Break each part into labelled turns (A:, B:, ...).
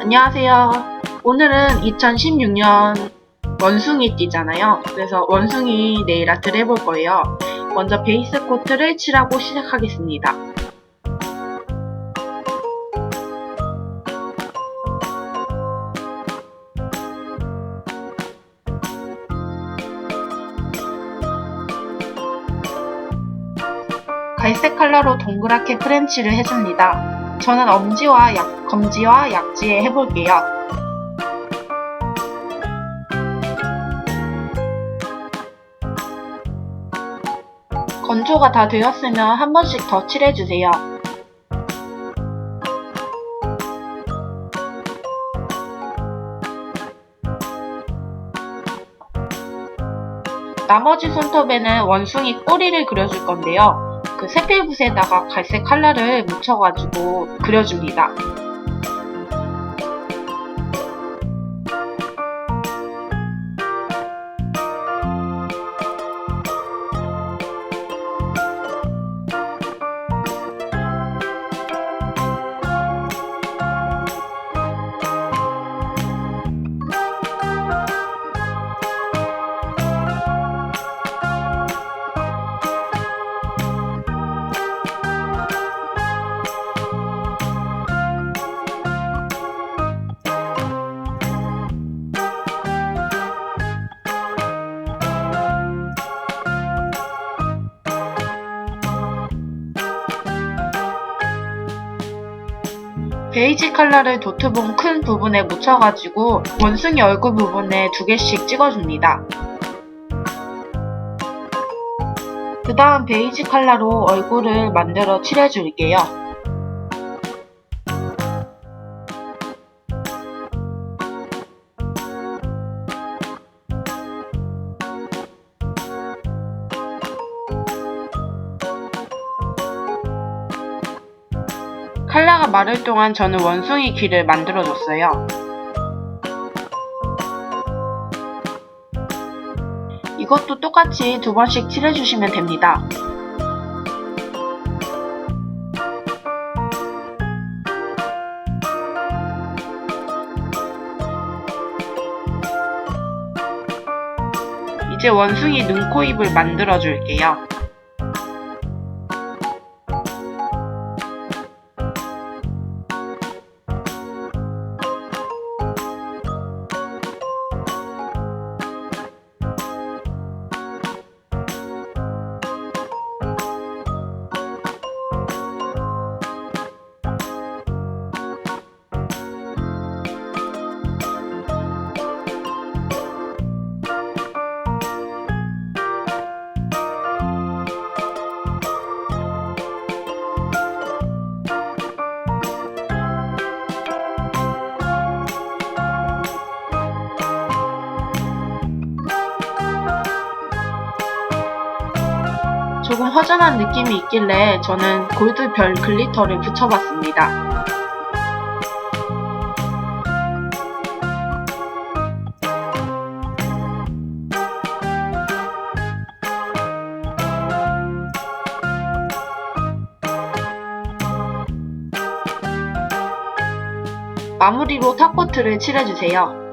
A: 안녕하세요. 오늘은 2016년 원숭이 띠잖아요. 그래서 원숭이 네일 아트를 해볼 거예요. 먼저 베이스 코트를 칠하고 시작하겠습니다. 갈색 컬러로 동그랗게 프렌치를 해줍니다. 저는 엄지와 약, 검지와 약지에 해볼게요. 건조가 다 되었으면 한 번씩 더 칠해주세요. 나머지 손톱에는 원숭이 꼬리를 그려줄 건데요. 그 세필붓에다가 갈색 컬러를 묻혀가지고 그려줍니다. 베이지 컬러를 도트본 큰 부분에 묻혀가지고 원숭이 얼굴 부분에 두 개씩 찍어줍니다. 그 다음 베이지 컬러로 얼굴을 만들어 칠해줄게요. 칼라가 마를 동안 저는 원숭이 귀를 만들어줬어요. 이것도 똑같이 두 번씩 칠해주시면 됩니다. 이제 원숭이 눈, 코, 입을 만들어줄게요. 조금 허전한 느낌이 있길래 저는 골드별 글리터를 붙여봤습니다. 마무리로 탑코트를 칠해주세요.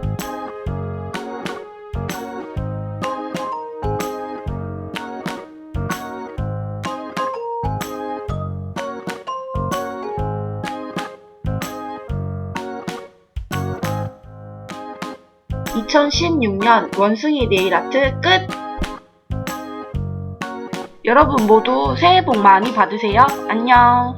A: (2016년) 원숭이 네일 아트 끝! 여러분 모두 새해 복 많이 받으세요. 안녕!